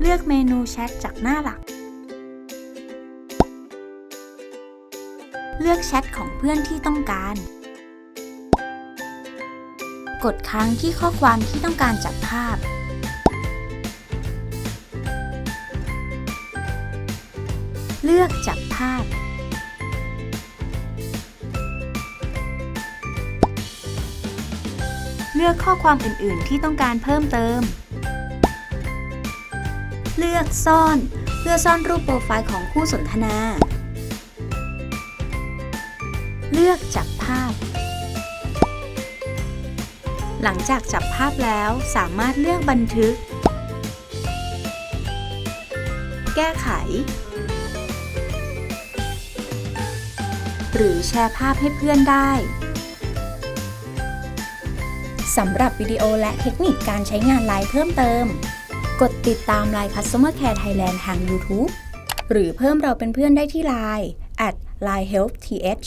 เลือกเมนูแชทจากหน้าหลัก เลือกแชทของเพื่อนที่ต้องการ กดค้างที่ข้อความที่ต้องการจับภาพ เลือกจับภาพ เลือกข้อความอื่น ๆ ที่ต้องการเพิ่มเติม เลือกซ่อน เพื่อซ่อนรูปโปรไฟล์ของคู่สนทนา เลือกจับภาพ หลังจากจับภาพแล้วสามารถเลือกบันทึก แก้ไข หรือแชร์ภาพให้เพื่อนได้สำหรับวิดีโอและเทคนิคการใช้งานไลน์เพิ่มเติม กดติดตามไลน์ Customer Care Thailand ทาง YouTube หรือเพิ่มเราเป็นเพื่อนได้ที่ไลน์ at line help th